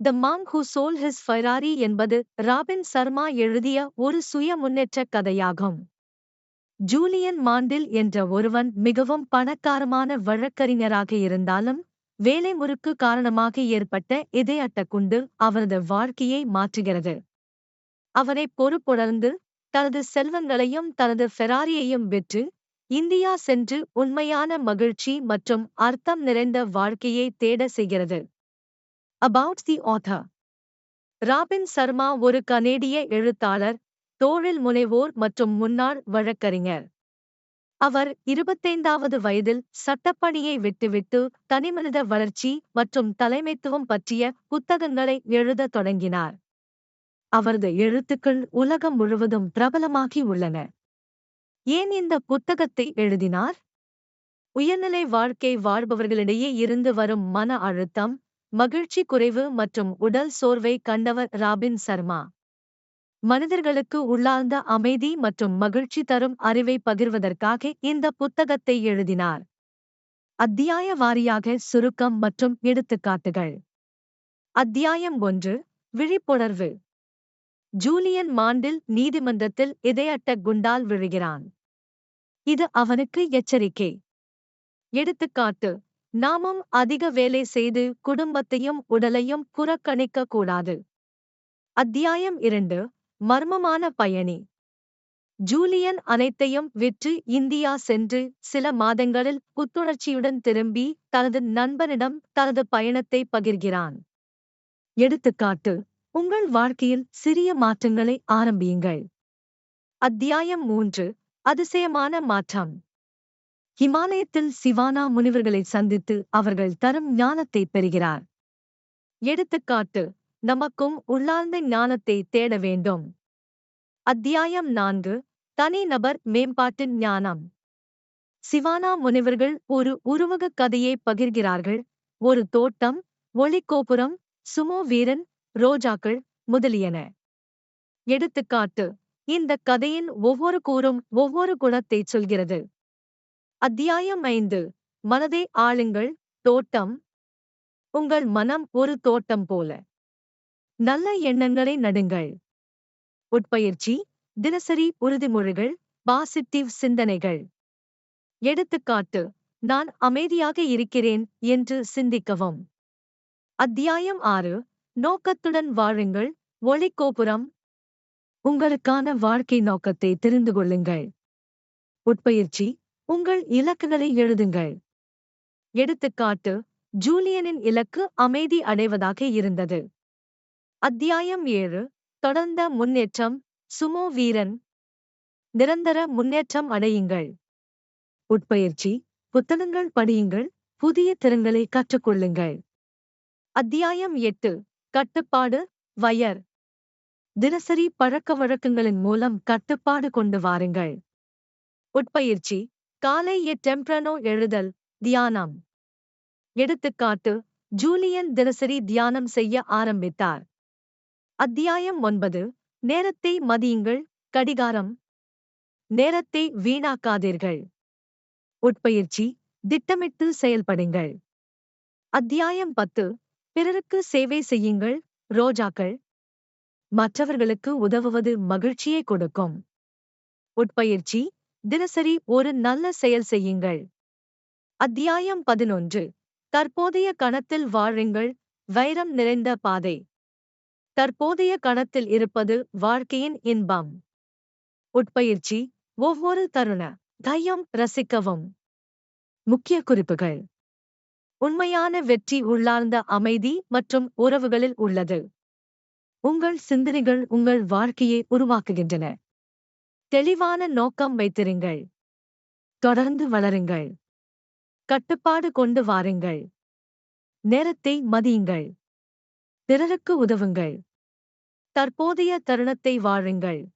The monk who sold his Ferrari என்பது Robin Sharma எழுதிய ஒரு சுய முன்னேற்றக் கதையாகும். ஜூலியன் மாண்டில் என்ற ஒருவன் மிகவும் பணக்காரமான வழக்கறிஞராக இருந்தாலும் வேலை முறுக்கு காரணமாக ஏற்பட்ட இதயட்ட குண்டு அவரது வாழ்க்கையை மாற்றுகிறது. அவரை பொறுப்புணர்ந்து தனது செல்வங்களையும் தனது ஃபெராரியையும் விற்று இந்தியா சென்று உண்மையான மகிழ்ச்சி மற்றும் அர்த்தம் நிறைந்த வாழ்க்கையை தேட செய்கிறது. About the author Robin Sharma ஒரு கனேடிய எழுத்தாளர் தொழில் முனைவோர் மற்றும் முன்னாள் வழக்கறிஞர். அவர் இருபத்தைந்தாவது வயதில் சட்டப்பணியை விட்டுவிட்டு தனிமனித வளர்ச்சி மற்றும் தலைமைத்துவம் பற்றிய புத்தகங்களை எழுதத் தொடங்கினார். அவரது எழுத்துக்கள் உலகம் முழுவதும் பிரபலமாகி உள்ளன. ஏன் இந்த புத்தகத்தை எழுதினார்? உயர்நிலை வாழ்க்கை வாழ்பவர்களிடையே இருந்து வரும் மன அழுத்தம் மகிழ்ச்சி குறைவு மற்றும் உடல் சோர்வை கண்டவர் ராபின் சர்மா. மனிதர்களுக்கு உள்ளார்ந்த அமைதி மற்றும் மகிழ்ச்சி தரும் அறிவை பகிர்வதற்காக இந்த புத்தகத்தை எழுதினார். அத்தியாய வாரியாக சுருக்கம் மற்றும் எடுத்துக்காட்டுகள். அத்தியாயம் ஒன்று விழிப்புணர்வு. ஜூலியன் மாண்டில் நீதிமன்றத்தில் இதயட்ட குண்டால் விழுகிறான். இது அவனுக்கு எச்சரிக்கை. எடுத்துக்காட்டு நாமும் அதிக வேலை செய்து குடும்பத்தையும் உடலையும் புறக்கணிக்க கூடாது அத்தியாயம் இரண்டு. மர்மமான பயணி. ஜூலியன் அனைத்தையும் விற்று இந்தியா சென்று சில மாதங்களில் புத்துணர்ச்சியுடன் திரும்பி தனது நண்பனிடம் தனது பயணத்தை பகிர்கிறான். எடுத்துக்காட்டு. உங்கள் வாழ்க்கையில் சிறிய மாற்றங்களை ஆரம்பியுங்கள். அத்தியாயம் மூன்று. அதிசயமான மாற்றம். ஹிமாலயத்தில் சிவானா முனிவர்களை சந்தித்து அவர்கள் தரும் ஞானத்தை பெறுகிறார். எடுத்துக்காட்டு நமக்கும் உள்ளார்ந்த ஞானத்தை தேட வேண்டும். அத்தியாயம் நான்கு தனிநபர் மேம்பாட்டின் ஞானம். சிவானா முனிவர்கள் ஒரு உருவக கதையை பகிர்கிறார்கள். ஒரு தோட்டம் ஒளிக்கோபுரம் சுமோ வீரன் ரோஜாக்கள் முதலியன. எடுத்துக்காட்டு இந்த கதையின் ஒவ்வொரு கூறும் ஒவ்வொரு குணத்தைச் சொல்கிறது. அத்தியாயம் ஐந்து. மனதை ஆளுங்கள். தோட்டம். உங்கள் மனம் ஒரு தோட்டம் போல. நல்ல எண்ணங்களை நடுங்கள். உட்பயிற்சி தினசரி உறுதிமொழிகள் பாசிட்டிவ் சிந்தனைகள். எடுத்துக்காட்டு நான் அமைதியாக இருக்கிறேன் என்று சிந்திக்கவும். அத்தியாயம் ஆறு. நோக்கத்துடன் வாழுங்கள். ஒளிக்கோபுரம். உங்களுக்கான வாழ்க்கை நோக்கத்தை தெரிந்து கொள்ளுங்கள். உட்பயிற்சி உங்கள் இலக்குகளை எழுதுங்கள். எடுத்துக்காட்டு ஜூலியனின் இலக்கு அமைதி அடைவதாக இருந்தது. அத்தியாயம் ஏழு தொடர்ந்த முன்னேற்றம் சுமோ வீரன். நிரந்தர முன்னேற்றம் அடையுங்கள். உட்பயிற்சி புத்தகங்கள் படியுங்கள் புதிய திறன்களை கற்றுக்கொள்ளுங்கள். அத்தியாயம் எட்டு கட்டுப்பாடு வயர். தினசரி பழக்க வழக்கங்களின் மூலம் கட்டுப்பாடு கொண்டு வாருங்கள். உட்பயிற்சி காலை எ டெம்ப்ரனோ எழுதல் தியானம். எடுத்துக்காட்டு ஜூலியன் தினசரி தியானம் செய்ய ஆரம்பித்தார். அத்தியாயம் ஒன்பது நேரத்தை மதியுங்கள் கடிகாரம். நேரத்தை வீணாக்காதீர்கள். உட்பயிற்சி திட்டமிட்டு செயல்படுங்கள். அத்தியாயம் பத்து பிறருக்கு சேவை செய்யுங்கள் ரோஜாக்கள். மற்றவர்களுக்கு உதவுவது மகிழ்ச்சியை கொடுக்கும். உட்பயிற்சி தினசரி ஒரு நல்ல செயல் செய்யுங்கள். அத்தியாயம் பதினொன்று. தற்போதைய கணத்தில் வாழுங்கள் வைரம் நிறைந்த பாதை. தற்போதைய கணத்தில் இருப்பது வாழ்க்கையின் இன்பம். உட்பயிற்சி ஒவ்வொரு தருண தையம் ரசிக்கவும். முக்கிய குறிப்புகள். உண்மையான வெற்றி உள்ளார்ந்த அமைதி மற்றும் உறவுகளில் உள்ளது. உங்கள் சிந்தனைகள் உங்கள் வாழ்க்கையை உருவாக்குகின்றன. தெளிவான நோக்கம் வைத்திருங்கள். தொடர்ந்து வளருங்கள். கட்டுப்பாடு கொண்டு வாருங்கள். நேரத்தை மதியுங்கள். பிறருக்கு உதவுங்கள். தற்போதைய தருணத்தை வாழுங்கள்.